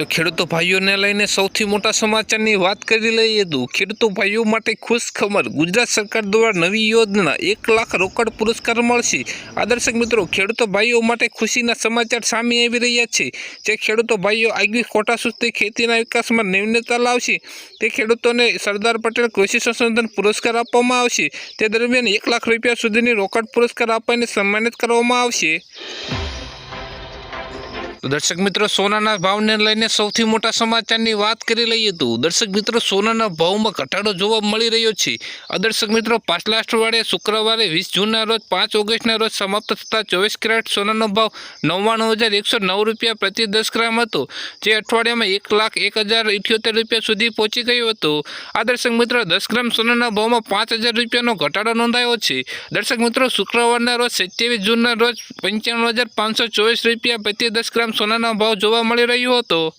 તો ખેડૂતો ભાઈઓને લઈને સૌથી મોટા સમાચારની વાત કરી લઈએ તો ખેડૂતો ભાઈઓ માટે ખુશ ખબર ગુજરાત સરકાર દ્વારા નવી યોજના એક લાખ રોકડ પુરસ્કાર મળશે. આ દર્શક મિત્રો, ખેડૂતો ભાઈઓ માટે ખુશીના સમાચાર સામે આવી રહ્યા છે. જે ખેડૂતો ભાઈઓ આગવી ખોટા સુધી ખેતીના વિકાસમાં નિમ્નતા લાવશે, તે ખેડૂતોને સરદાર પટેલ કૃષિ સંશોધન પુરસ્કાર આપવામાં આવશે. તે દરમિયાન એક લાખ રૂપિયા સુધીની રોકડ પુરસ્કાર આપીને સન્માનિત કરવામાં આવશે. દર્શક મિત્રો, સોનાના ભાવને લઈને સૌથી મોટા સમાચારની વાત કરી લઈએ તો દર્શક મિત્રો, સોનાના ભાવમાં ઘટાડો જોવા મળી રહ્યો છે. દર્શક મિત્રો, પાછલા અઠવાડિયે શુક્રવારે વીસ જૂનના રોજ, પાંચ ઓગસ્ટના રોજ સમાપ્ત થતા ચોવીસ કેરેટ સોનાનો ભાવ નવ્વાણું હજાર એકસો નવ રૂપિયા પ્રતિ દસ ગ્રામ હતો, જે અઠવાડિયામાં એક લાખ એક હજાર ઇઠ્યોતેર રૂપિયા સુધી પહોંચી ગયો હતો. આ દર્શક મિત્રો, દસ ગ્રામ સોનાના ભાવમાં પાંચ હજાર રૂપિયાનો ઘટાડો નોંધાયો છે. દર્શક મિત્રો, શુક્રવારના રોજ સત્યાવીસ જૂનના રોજ પંચાણું હજાર પાંચસો ચોવીસ રૂપિયા પ્રતિ દસ ગ્રામ સોનાનો ભાવ જોવા મળી રહ્યો હતો.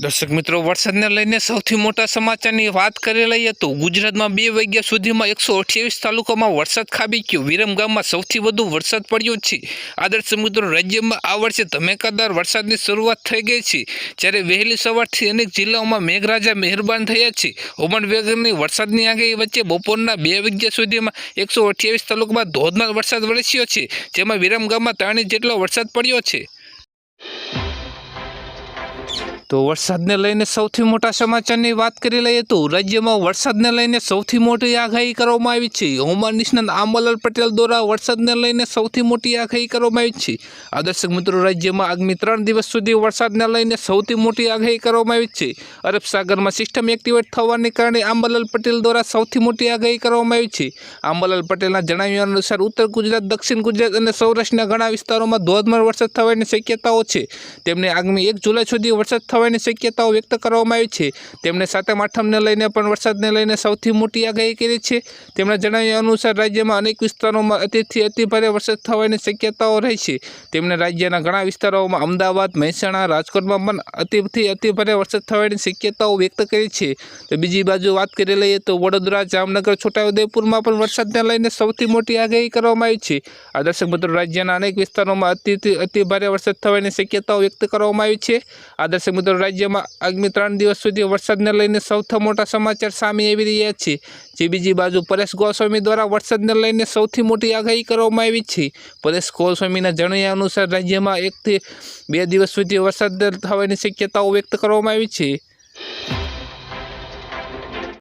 દર્શક મિત્રો, વરસાદને લઈને સૌથી મોટા સમાચારની વાત કરી લઈએ તો ગુજરાતમાં બે વાગ્યા સુધીમાં એકસો અઠ્યાવીસ તાલુકામાં વરસાદ ખાબી ગયો. વિરમ ગામમાં સૌથી વધુ વરસાદ પડ્યો છે. આ દર્શક મિત્રો, રાજ્યમાં આ વર્ષે ધમેકાદાર વરસાદની શરૂઆત થઈ ગઈ છે. જ્યારે વહેલી સવારથી અનેક જિલ્લાઓમાં મેઘરાજા મહેરબાન થયા છે. ઓમણ વેગરની વરસાદની આગાહી વચ્ચે બપોરના બે વાગ્યા સુધીમાં એકસો અઠ્યાવીસ તાલુકામાં ધોધમાર વરસાદ વરસ્યો છે. જેમાં વિરમ ગામમાં ત્રણ જેટલો વરસાદ પડ્યો છે. તો વરસાદને લઈને સૌથી મોટા સમાચારની વાત કરી લઈએ તો રાજ્યમાં વરસાદને લઈને સૌથી મોટી આગાહી કરવામાં આવી છે. હવામાન નિષ્ણાત આંબાલાલ પટેલ દ્વારા વરસાદને લઈને સૌથી મોટી આગાહી કરવામાં આવી છે. આ દર્શક મિત્રો, રાજ્યમાં આગામી ત્રણ દિવસ સુધી વરસાદને લઈને સૌથી મોટી આગાહી કરવામાં આવી છે. અરબ સાગરમાં સિસ્ટમ એક્ટિવેટ થવાને કારણે આંબાલાલ પટેલ દ્વારા સૌથી મોટી આગાહી કરવામાં આવી છે. આંબાલાલ પટેલના જણાવ્યા અનુસાર ઉત્તર ગુજરાત, દક્ષિણ ગુજરાત અને સૌરાષ્ટ્રના ઘણા વિસ્તારોમાં ધોધમાર વરસાદ થવાની શક્યતાઓ છે. તેમણે આગામી એક જુલાઈ સુધી વરસાદ થવાની શક્યતાઓ વ્યક્ત કરવામાં આવી છે. તેમણે સાતમ, આઠમને લઈને પણ વરસાદને લઈને સૌથી મોટી આગાહી કરી છે. તેમણે જણાવ્યા અનુસાર રાજ્યમાં અનેક વિસ્તારોમાં અતિથી અતિભારે વરસાદ થવાની શક્યતાઓ રહી છે. તેમણે રાજ્યના ઘણા વિસ્તારોમાં અમદાવાદ, મહેસાણા, રાજકોટમાં પણ અતિથી અતિભારે વરસાદ થવાની શક્યતાઓ વ્યક્ત કરી છે. તો બીજી બાજુ વાત કરી લઈએ તો વડોદરા, જામનગર, છોટાઉદેપુરમાં પણ વરસાદને લઈને સૌથી મોટી આગાહી કરવામાં આવી છે. આ દર્શક મિત્રો, રાજ્યના અનેક વિસ્તારોમાં અતિથી અતિભારે વરસાદ થવાની શક્યતાઓ વ્યક્ત કરવામાં આવી છે. આ દર્શક મિત્રો રાજ્યમાં આગામી ત્રણ દિવસ સુધી વરસાદને લઈને સૌથી મોટા સમાચાર સામે આવી રહ્યા છે. જે બીજી બાજુ પરેશ ગોસ્વામી દ્વારા વરસાદને લઈને સૌથી મોટી આગાહી કરવામાં આવી છે. પરેશ ગોસ્વામીના જણાવ્યા અનુસાર રાજ્યમાં એકથી બે દિવસ સુધી વરસાદ થવાની શક્યતાઓ વ્યક્ત કરવામાં આવી છે.